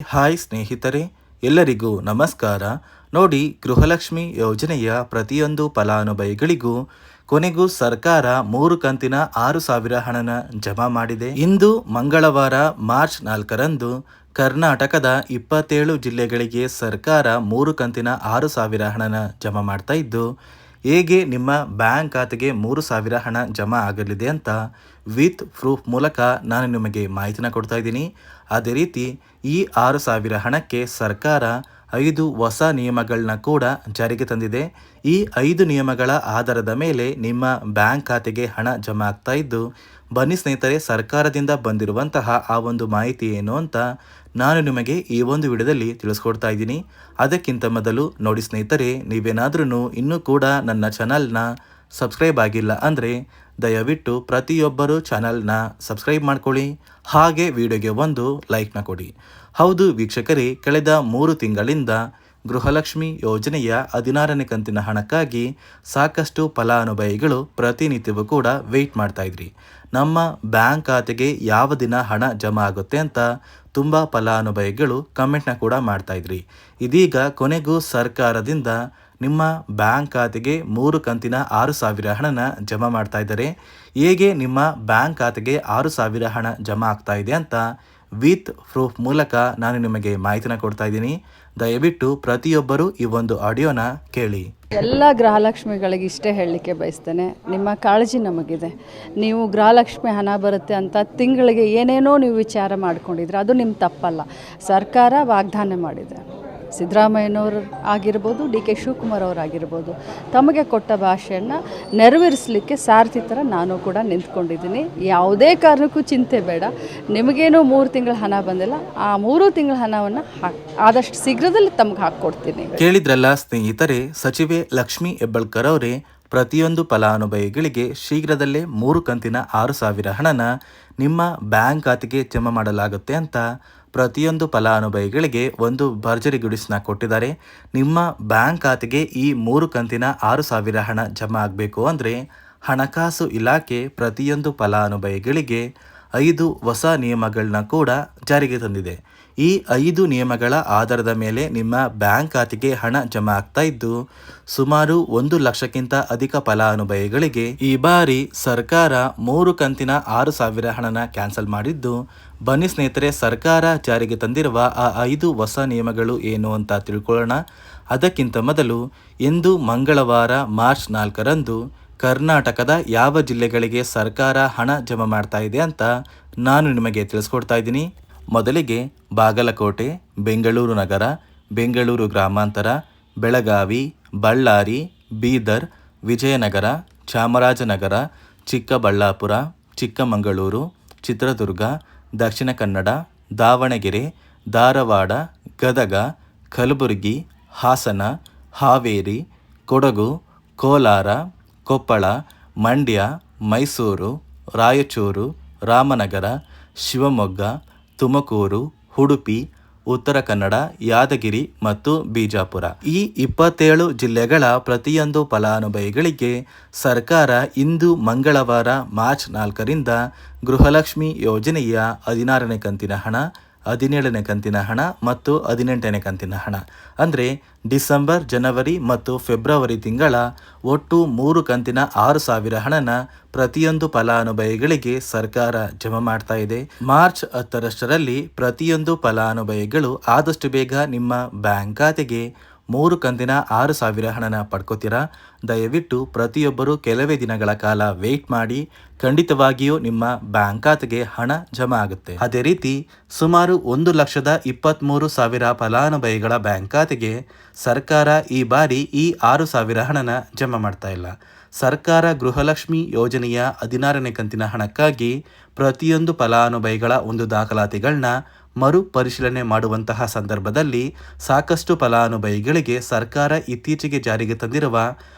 Hi ಸ್ನೇಹಿತರೆ, ಎಲ್ಲರಿಗೂ ನಮಸ್ಕಾರ. ನೋಡಿ, ಗೃಹಲಕ್ಷ್ಮಿ ಯೋಜನೆಯ ಪ್ರತಿಯೊಂದು ಫಲಾನುಭವಿಗಳಿಗೂ ಕೊನೆಗೂ ಸರ್ಕಾರ ಮೂರು ಕಂತಿನ ಆರು ಸಾವಿರ ಹಣನ ಜಮಾ ಮಾಡಿದೆ. ಇಂದು ಮಂಗಳವಾರ, ಮಾರ್ಚ್ ನಾಲ್ಕರಂದು ಕರ್ನಾಟಕದ ಇಪ್ಪತ್ತೇಳು ಜಿಲ್ಲೆಗಳಿಗೆ ಸರ್ಕಾರ ಮೂರು ಕಂತಿನ ಆರು ಸಾವಿರ ಹಣನ ಜಮಾ ಮಾಡ್ತಾ ಇದ್ದು ಹೇಗೆ ನಿಮ್ಮ ಬ್ಯಾಂಕ್ ಖಾತೆಗೆ ಮೂರು ಸಾವಿರ ಹಣ ಜಮಾ ಆಗಲಿದೆ ಅಂತ ವಿತ್ ಪ್ರೂಫ್ ಮೂಲಕ ನಾನು ನಿಮಗೆ ಮಾಹಿತಿನ ಕೊಡ್ತಾ ಇದ್ದೀನಿ. ಅದೇ ರೀತಿ ಈ ಆರು ಸಾವಿರ ಹಣಕ್ಕೆ ಸರ್ಕಾರ ಐದು ಹೊಸ ನಿಯಮಗಳನ್ನ ಕೂಡ ಜಾರಿಗೆ ತಂದಿದೆ. ಈ ಐದು ನಿಯಮಗಳ ಆಧಾರದ ಮೇಲೆ ನಿಮ್ಮ ಬ್ಯಾಂಕ್ ಖಾತೆಗೆ ಹಣ ಜಮಾ ಆಗ್ತಾ ಇದ್ದು, ಬನ್ನಿ ಸ್ನೇಹಿತರೆ, ಸರ್ಕಾರದಿಂದ ಬಂದಿರುವಂತಹ ಆ ಒಂದು ಮಾಹಿತಿ ಏನು ಅಂತ ನಾನು ನಿಮಗೆ ಈ ಒಂದು ವಿಡಿಯೋದಲ್ಲಿ ತಿಳಿಸ್ಕೊಡ್ತಾ ಇದ್ದೀನಿ. ಅದಕ್ಕಿಂತ ಮೊದಲು ನೋಡಿ ಸ್ನೇಹಿತರೆ ನೀವೇನಾದ್ರೂ ಇನ್ನೂ ಕೂಡ ನನ್ನ ಚಾನಲ್ನ ಸಬ್ಸ್ಕ್ರೈಬ್ ಆಗಿಲ್ಲ ಅಂದರೆ ದಯವಿಟ್ಟು ಪ್ರತಿಯೊಬ್ಬರು ಚಾನಲ್ನ ಸಬ್ಸ್ಕ್ರೈಬ್ ಮಾಡ್ಕೊಳ್ಳಿ, ಹಾಗೆ ವಿಡಿಯೋಗೆ ಒಂದು ಲೈಕ್ನ ಕೊಡಿ. ಹೌದು ವೀಕ್ಷಕರೇ, ಕಳೆದ ಮೂರು ತಿಂಗಳಿಂದ ಗೃಹಲಕ್ಷ್ಮಿ ಯೋಜನೆಯ ಹದಿನಾರನೇ ಕಂತಿನ ಹಣಕ್ಕಾಗಿ ಸಾಕಷ್ಟು ಫಲಾನುಭವಿಗಳು ಪ್ರತಿನಿತ್ಯವೂ ಕೂಡ ವೆಯ್ಟ್ ಮಾಡ್ತಾ ಇದ್ರಿ. ನಮ್ಮ ಬ್ಯಾಂಕ್ ಖಾತೆಗೆ ಯಾವ ದಿನ ಹಣ ಜಮಾ ಆಗುತ್ತೆ ಅಂತ ತುಂಬ ಫಲಾನುಭವಿಗಳು ಕಮೆಂಟ್ನ ಕೂಡ ಮಾಡ್ತಾಯಿದ್ರಿ ಇದೀಗ ಕೊನೆಗೂ ಸರ್ಕಾರದಿಂದ ನಿಮ್ಮ ಬ್ಯಾಂಕ್ ಖಾತೆಗೆ ಮೂರು ಕಂತಿನ ಆರು ಸಾವಿರ ಹಣನ ಜಮಾ ಮಾಡ್ತಾ ಇದ್ದಾರೆ. ಹೇಗೆ ನಿಮ್ಮ ಬ್ಯಾಂಕ್ ಖಾತೆಗೆ ಆರು ಸಾವಿರ ಹಣ ಜಮಾ ಆಗ್ತಾ ಇದೆ ಅಂತ ವಿತ್ ಪ್ರೂಫ್ ಮೂಲಕ ನಾನು ನಿಮಗೆ ಮಾಹಿತಿನ ಕೊಡ್ತಾ ಇದ್ದೀನಿ. ದಯವಿಟ್ಟು ಪ್ರತಿಯೊಬ್ಬರೂ ಈ ಒಂದು ಆಡಿಯೋನ ಕೇಳಿ. ಎಲ್ಲ ಗೃಹಲಕ್ಷ್ಮಿಗಳಿಗೆ ಇಷ್ಟೇ ಹೇಳಲಿಕ್ಕೆ ಬಯಸ್ತೇನೆ. ನಿಮ್ಮ ಕಾಳಜಿ ನಮಗಿದೆ. ನೀವು ಗೃಹಲಕ್ಷ್ಮಿ ಹಣ ಬರುತ್ತೆ ಅಂತ ತಿಂಗಳಿಗೆ ಏನೇನೋ ನೀವು ವಿಚಾರ ಮಾಡ್ಕೊಂಡಿದ್ರೆ ಅದು ನಿಮ್ಮ ತಪ್ಪಲ್ಲ. ಸರ್ಕಾರ ವಾಗ್ದಾನ ಮಾಡಿದೆ. ಸಿದ್ದರಾಮಯ್ಯನವರು ಆಗಿರ್ಬೋದು, ಡಿ ಕೆ ಶಿವಕುಮಾರ್ ಅವರಾಗಿರ್ಬೋದು ತಮಗೆ ಕೊಟ್ಟ ಭಾಷೆಯನ್ನು ನೆರವೇರಿಸಲಿಕ್ಕೆ ಸಾರಥಿ ಥರ ನಾನು ಕೂಡ ನಿಂತ್ಕೊಂಡಿದ್ದೀನಿ. ಯಾವುದೇ ಕಾರಣಕ್ಕೂ ಚಿಂತೆ ಬೇಡ. ನಿಮಗೇನೋ ಮೂರು ತಿಂಗಳ ಹಣ ಬಂದಿಲ್ಲ. ಆ ಮೂರು ತಿಂಗಳ ಹಣವನ್ನು ಹಾಕ್ ಆದಷ್ಟು ಶೀಘ್ರದಲ್ಲಿ ತಮಗೆ ಹಾಕ್ಕೊಡ್ತೀನಿ. ಕೇಳಿದ್ರಲ್ಲ ಸ್ನೇಹಿತರೆ, ಸಚಿವೆ ಲಕ್ಷ್ಮಿ ಹೆಬ್ಬಳ್ಕರ್ ಅವರೇ ಪ್ರತಿಯೊಂದು ಫಲಾನುಭವಿಗಳಿಗೆ ಶೀಘ್ರದಲ್ಲೇ ಮೂರು ಕಂತಿನ ಆರು ಸಾವಿರ ಹಣನ ನಿಮ್ಮ ಬ್ಯಾಂಕ್ ಖಾತೆಗೆ ಜಮಾ ಮಾಡಲಾಗುತ್ತೆ ಅಂತ ಪ್ರತಿಯೊಂದು ಫಲಾನುಭವಿಗಳಿಗೆ ಒಂದು ಭರ್ಜರಿ ಗುಡಿಸನ್ನ ಕೊಟ್ಟಿದ್ದಾರೆ. ನಿಮ್ಮ ಬ್ಯಾಂಕ್ ಖಾತೆಗೆ ಈ ಮೂರು ಕಂತಿನ ಆರು ಸಾವಿರ ಹಣ ಜಮಾ ಆಗಬೇಕು ಅಂದರೆ ಹಣಕಾಸು ಇಲಾಖೆ ಪ್ರತಿಯೊಂದು ಫಲಾನುಭವಿಗಳಿಗೆ ಐದು ಹೊಸ ನಿಯಮಗಳನ್ನ ಕೂಡ ಜಾರಿಗೆ ತಂದಿದೆ. ಈ ಐದು ನಿಯಮಗಳ ಆಧಾರದ ಮೇಲೆ ನಿಮ್ಮ ಬ್ಯಾಂಕ್ ಖಾತೆಗೆ ಹಣ ಜಮಾ ಆಗ್ತಾ ಇದ್ದು, ಸುಮಾರು ಒಂದು ಲಕ್ಷಕ್ಕಿಂತ ಅಧಿಕ ಫಲಾನುಭವಿಗಳಿಗೆ ಈ ಬಾರಿ ಸರ್ಕಾರ ಮೂರು ಕಂತಿನ ಆರು ಸಾವಿರ ಹಣನ ಕ್ಯಾನ್ಸಲ್ ಮಾಡಿದ್ದು, ಬನ್ನಿ ಸ್ನೇಹಿತರೆ, ಸರ್ಕಾರ ಜಾರಿಗೆ ತಂದಿರುವ ಆ ಐದು ಹೊಸ ನಿಯಮಗಳು ಏನು ಅಂತ ತಿಳ್ಕೊಳ್ಳೋಣ. ಅದಕ್ಕಿಂತ ಮೊದಲು ಇಂದು ಮಂಗಳವಾರ ಮಾರ್ಚ್ ನಾಲ್ಕರಂದು ಕರ್ನಾಟಕದ ಯಾವ ಜಿಲ್ಲೆಗಳಿಗೆ ಸರ್ಕಾರ ಹಣ ಜಮಾ ಮಾಡ್ತಾ ಇದೆ ಅಂತ ನಾನು ನಿಮಗೆ ತಿಳಿಸ್ಕೊಡ್ತಾ ಇದ್ದೀನಿ. ಮೊದಲಿಗೆ ಬಾಗಲಕೋಟೆ, ಬೆಂಗಳೂರು ನಗರ, ಬೆಂಗಳೂರು ಗ್ರಾಮಾಂತರ, ಬೆಳಗಾವಿ, ಬಳ್ಳಾರಿ, ಬೀದರ್, ವಿಜಯನಗರ, ಚಾಮರಾಜನಗರ, ಚಿಕ್ಕಬಳ್ಳಾಪುರ, ಚಿಕ್ಕಮಗಳೂರು, ಚಿತ್ರದುರ್ಗ, ದಕ್ಷಿಣ ಕನ್ನಡ, ದಾವಣಗೆರೆ, ಧಾರವಾಡ, ಗದಗ, ಕಲಬುರಗಿ, ಹಾಸನ, ಹಾವೇರಿ, ಕೊಡಗು, ಕೋಲಾರ ಕೊಪ್ಪಳ, ಮಂಡ್ಯ, ಮೈಸೂರು, ರಾಯಚೂರು, ರಾಮನಗರ, ಶಿವಮೊಗ್ಗ, ತುಮಕೂರು, ಉಡುಪಿ, ಉತ್ತರ ಕನ್ನಡ, ಯಾದಗಿರಿ ಮತ್ತು ಬಿಜಾಪುರ. ಈ ಇಪ್ಪತ್ತೇಳು ಜಿಲ್ಲೆಗಳ ಪ್ರತಿಯೊಂದು ಫಲಾನುಭವಿಗಳಿಗೆ ಸರ್ಕಾರ ಇಂದು ಮಂಗಳವಾರ ಮಾರ್ಚ್ ನಾಲ್ಕರಿಂದ ಗೃಹಲಕ್ಷ್ಮಿ ಯೋಜನೆಯ ಹದಿನಾರನೇ ಕಂತಿನ ಹಣ ಹದಿನೇಳನೇ ಕಂತಿನ ಹಣ ಮತ್ತು ಹದಿನೆಂಟನೇ ಕಂತಿನ ಹಣ. ಅಂದರೆ ಡಿಸೆಂಬರ್, ಜನವರಿ ಮತ್ತು ಫೆಬ್ರವರಿ ತಿಂಗಳ ಒಟ್ಟು ಮೂರು ಕಂತಿನ ಆರು ಸಾವಿರ ಹಣನ ಪ್ರತಿಯೊಂದು ಫಲಾನುಭವಿಗಳಿಗೆ ಸರ್ಕಾರ ಜಮಾ ಮಾಡ್ತಾ ಇದೆ. ಮಾರ್ಚ್ ಹತ್ತರಷ್ಟರಲ್ಲಿ ಪ್ರತಿಯೊಂದು ಫಲಾನುಭವಿಗಳು ಆದಷ್ಟು ಬೇಗ ನಿಮ್ಮ ಬ್ಯಾಂಕ್ ಖಾತೆಗೆ ಮೂರು ಕಂತಿನ ಆರು ಸಾವಿರ ಹಣನ ಪಡ್ಕೋತೀರಾ? ದಯವಿಟ್ಟು ಪ್ರತಿಯೊಬ್ಬರು ಕೆಲವೇ ದಿನಗಳ ಕಾಲ ವೇಟ್ ಮಾಡಿ, ಖಂಡಿತವಾಗಿಯೂ ನಿಮ್ಮ ಬ್ಯಾಂಕ್ ಖಾತೆಗೆ ಹಣ ಜಮಾ ಆಗುತ್ತೆ. ಅದೇ ರೀತಿ, ಸುಮಾರು ಒಂದು ಲಕ್ಷದ ಇಪ್ಪತ್ತ್ಮೂರು ಸಾವಿರ ಫಲಾನುಭವಿಗಳ ಬ್ಯಾಂಕ್ ಖಾತೆಗೆ ಸರ್ಕಾರ ಈ ಬಾರಿ ಈ ಆರು ಸಾವಿರ ಹಣನ ಜಮಾ ಮಾಡ್ತಾ ಇಲ್ಲ. ಸರ್ಕಾರ ಗೃಹಲಕ್ಷ್ಮಿ ಯೋಜನೆಯ ಹದಿನಾರನೇ ಕಂತಿನ ಹಣಕ್ಕಾಗಿ ಪ್ರತಿಯೊಂದು ಫಲಾನುಭವಿಗಳ ಒಂದು ದಾಖಲಾತಿಗಳನ್ನ ಮರು ಪರಿಶೀಲನೆ ಮಾಡುವಂತಹ ಸಂದರ್ಭದಲ್ಲಿ ಸಾಕಷ್ಟು ಫಲಾನುಭವಿಗಳಿಗೆ ಸರ್ಕಾರ ಇತ್ತೀಚೆಗೆ ಜಾರಿಗೆ ತಂದಿರುವ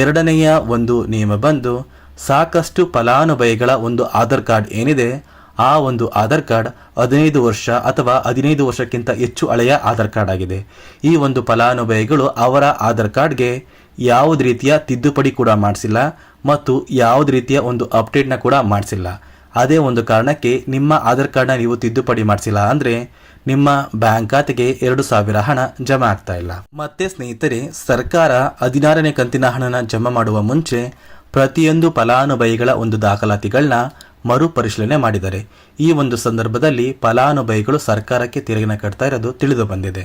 ಎರಡನೆಯ ಒಂದು ನಿಯಮ ಬಂದು, ಸಾಕಷ್ಟು ಫಲಾನುಭವಿಗಳ ಒಂದು ಆಧಾರ್ ಕಾರ್ಡ್ ಏನಿದೆ, ಆ ಒಂದು ಆಧಾರ್ ಕಾರ್ಡ್ ಹದಿನೈದು ವರ್ಷ ಅಥವಾ ಹದಿನೈದು ವರ್ಷಕ್ಕಿಂತ ಹೆಚ್ಚು ಹಳೆಯ ಆಧಾರ್ ಕಾರ್ಡ್ ಆಗಿದೆ. ಈ ಒಂದು ಫಲಾನುಭವಿಗಳು ಅವರ ಆಧಾರ್ ಕಾರ್ಡ್ಗೆ ಯಾವುದೇ ರೀತಿಯ ತಿದ್ದುಪಡಿ ಕೂಡ ಮಾಡಿಸಿಲ್ಲ ಮತ್ತು ಯಾವುದೇ ರೀತಿಯ ಒಂದು ಅಪ್ಡೇಟ್ನ ಕೂಡ ಮಾಡಿಸಿಲ್ಲ. ಅದೇ ಒಂದು ಕಾರಣಕ್ಕೆ ನಿಮ್ಮ ಆಧಾರ್ ಕಾರ್ಡ್ನ ನೀವು ತಿದ್ದುಪಡಿ ಮಾಡಿಸಿಲ್ಲ ಅಂದರೆ ನಿಮ್ಮ ಬ್ಯಾಂಕ್ ಖಾತೆಗೆ ಎರಡು ಸಾವಿರ ಹಣ ಜಮಾ ಆಗ್ತಾ ಇಲ್ಲ. ಮತ್ತೆ ಸ್ನೇಹಿತರೆ, ಸರ್ಕಾರ ಹದಿನಾರನೇ ಕಂತಿನ ಹಣನ ಜಮಾ ಮಾಡುವ ಮುಂಚೆ ಪ್ರತಿಯೊಂದು ಫಲಾನುಭವಿಗಳ ಒಂದು ದಾಖಲಾತಿಗಳನ್ನ ಮರುಪರಿಶೀಲನೆ ಮಾಡಿದ್ದಾರೆ. ಈ ಒಂದು ಸಂದರ್ಭದಲ್ಲಿ ಫಲಾನುಭವಿಗಳು ಸರ್ಕಾರಕ್ಕೆ ತೆರಿಗೆನ ಕಟ್ತಾ ಇರೋದು ತಿಳಿದು ಬಂದಿದೆ.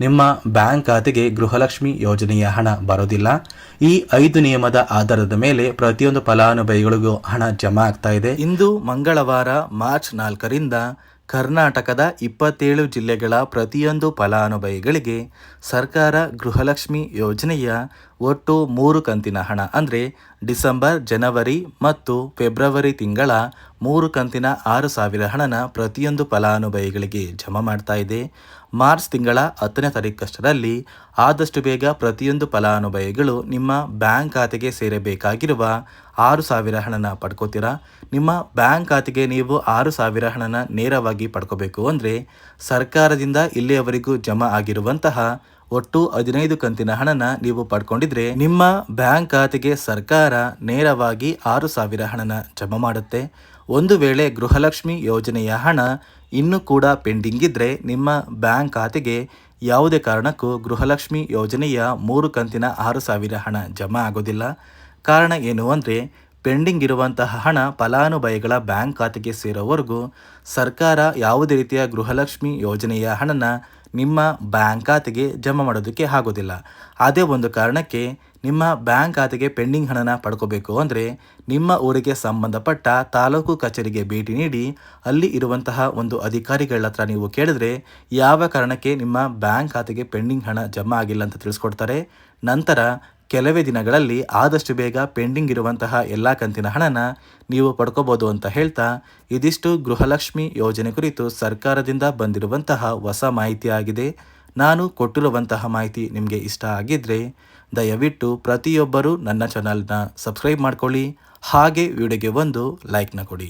ನಿಮ್ಮ ಬ್ಯಾಂಕ್ ಖಾತೆಗೆ ಗೃಹಲಕ್ಷ್ಮಿ ಯೋಜನೆಯ ಹಣ ಬರೋದಿಲ್ಲ. ಈ ಐದು ನಿಯಮದ ಆಧಾರದ ಮೇಲೆ ಪ್ರತಿಯೊಂದು ಫಲಾನುಭವಿಗಳಿಗೂ ಹಣ ಜಮಾ ಆಗ್ತಾ ಇದೆ. ಇಂದು ಮಂಗಳವಾರ, ಮಾರ್ಚ್ ನಾಲ್ಕರಿಂದ ಕರ್ನಾಟಕದ ಇಪ್ಪತ್ತೇಳು ಜಿಲ್ಲೆಗಳ ಪ್ರತಿಯೊಂದು ಫಲಾನುಭವಿಗಳಿಗೆ ಸರ್ಕಾರ ಗೃಹಲಕ್ಷ್ಮಿ ಯೋಜನೆಯ ಒಟ್ಟು ಮೂರು ಕಂತಿನ ಹಣ. ಅಂದರೆ ಡಿಸೆಂಬರ್, ಜನವರಿ ಮತ್ತು ಫೆಬ್ರವರಿ ತಿಂಗಳ ಮೂರು ಕಂತಿನ ಆರು ಸಾವಿರ ಹಣನ ಪ್ರತಿಯೊಂದು ಫಲಾನುಭವಿಗಳಿಗೆ ಜಮಾ ಮಾಡ್ತಾ ಇದೆ. ಮಾರ್ಚ್ ತಿಂಗಳ ಹತ್ತನೇ ತಾರೀಕಷ್ಟರಲ್ಲಿ ಆದಷ್ಟು ಬೇಗ ಪ್ರತಿಯೊಂದು ಫಲಾನುಭವಿಗಳು ನಿಮ್ಮ ಬ್ಯಾಂಕ್ ಖಾತೆಗೆ ಸೇರಬೇಕಾಗಿರುವ ಆರು ಸಾವಿರ ಹಣನ ಪಡ್ಕೋತೀರಾ? ನಿಮ್ಮ ಬ್ಯಾಂಕ್ ಖಾತೆಗೆ ನೀವು ಆರು ಸಾವಿರ ಹಣನ ನೇರವಾಗಿ ಪಡ್ಕೋಬೇಕು ಅಂದರೆ ಸರ್ಕಾರದಿಂದ ಇಲ್ಲಿಯವರೆಗೂ ಜಮಾ ಆಗಿರುವಂತಹ ಒಟ್ಟು ಹದಿನೈದು ಕಂತಿನ ಹಣನ ನೀವು ಪಡ್ಕೊಂಡಿದ್ರೆ ನಿಮ್ಮ ಬ್ಯಾಂಕ್ ಖಾತೆಗೆ ಸರ್ಕಾರ ನೇರವಾಗಿ ಆರು ಸಾವಿರ ಹಣನ ಜಮಾ ಮಾಡುತ್ತೆ. ಒಂದು ವೇಳೆ ಗೃಹಲಕ್ಷ್ಮಿ ಯೋಜನೆಯ ಹಣ ಇನ್ನೂ ಕೂಡ ಪೆಂಡಿಂಗ್ ಇದ್ದರೆ ನಿಮ್ಮ ಬ್ಯಾಂಕ್ ಖಾತೆಗೆ ಯಾವುದೇ ಕಾರಣಕ್ಕೂ ಗೃಹಲಕ್ಷ್ಮಿ ಯೋಜನೆಯ ಮೂರು ಕಂತಿನ ಆರು ಸಾವಿರ ಹಣ ಜಮಾ ಆಗೋದಿಲ್ಲ. ಕಾರಣ ಏನು ಅಂದರೆ ಪೆಂಡಿಂಗ್ ಇರುವಂತಹ ಹಣ ಫಲಾನುಭವಿಗಳ ಬ್ಯಾಂಕ್ ಖಾತೆಗೆ ಸೇರೋವರೆಗೂ ಸರ್ಕಾರ ಯಾವುದೇ ರೀತಿಯ ಗೃಹಲಕ್ಷ್ಮಿ ಯೋಜನೆಯ ಹಣನ ನಿಮ್ಮ ಬ್ಯಾಂಕ್ ಖಾತೆಗೆ ಜಮಾ ಮಾಡೋದಕ್ಕೆ ಆಗೋದಿಲ್ಲ. ಅದೇ ಒಂದು ಕಾರಣಕ್ಕೆ ನಿಮ್ಮ ಬ್ಯಾಂಕ್ ಖಾತೆಗೆ ಪೆಂಡಿಂಗ್ ಹಣನ ಪಡ್ಕೋಬೇಕು ಅಂದರೆ ನಿಮ್ಮ ಊರಿಗೆ ಸಂಬಂಧಪಟ್ಟ ತಾಲೂಕು ಕಚೇರಿಗೆ ಭೇಟಿ ನೀಡಿ ಅಲ್ಲಿ ಇರುವಂತಹ ಒಂದು ಅಧಿಕಾರಿಗಳ ಹತ್ರ ನೀವು ಕೇಳಿದ್ರೆ ಯಾವ ಕಾರಣಕ್ಕೆ ನಿಮ್ಮ ಬ್ಯಾಂಕ್ ಖಾತೆಗೆ ಪೆಂಡಿಂಗ್ ಹಣ ಜಮಾ ಆಗಿಲ್ಲ ಅಂತ ತಿಳಿಸ್ಕೊಡ್ತಾರೆ. ನಂತರ ಕೆಲವೇ ದಿನಗಳಲ್ಲಿ ಆದಷ್ಟು ಬೇಗ ಪೆಂಡಿಂಗ್ ಇರುವಂತಹ ಎಲ್ಲ ಕಂತಿನ ಹಣನ ನೀವು ಪಡ್ಕೋಬೋದು ಅಂತ ಹೇಳ್ತಾ ಇದಿಷ್ಟು ಗೃಹಲಕ್ಷ್ಮಿ ಯೋಜನೆ ಕುರಿತು ಸರ್ಕಾರದಿಂದ ಬಂದಿರುವಂತಹ ಹೊಸ ಮಾಹಿತಿ ಆಗಿದೆ. ನಾನು ಕೊಟ್ಟಿರುವಂತಹ ಮಾಹಿತಿ ನಿಮಗೆ ಇಷ್ಟ ಆಗಿದ್ದರೆ ದಯವಿಟ್ಟು ಪ್ರತಿಯೊಬ್ಬರೂ ನನ್ನ ಚಾನಲ್ನ ಸಬ್ಸ್ಕ್ರೈಬ್ ಮಾಡ್ಕೊಳ್ಳಿ. ಹಾಗೆ ವಿಡಿಯೋಗೆ ಒಂದು ಲೈಕ್ನ ಕೊಡಿ.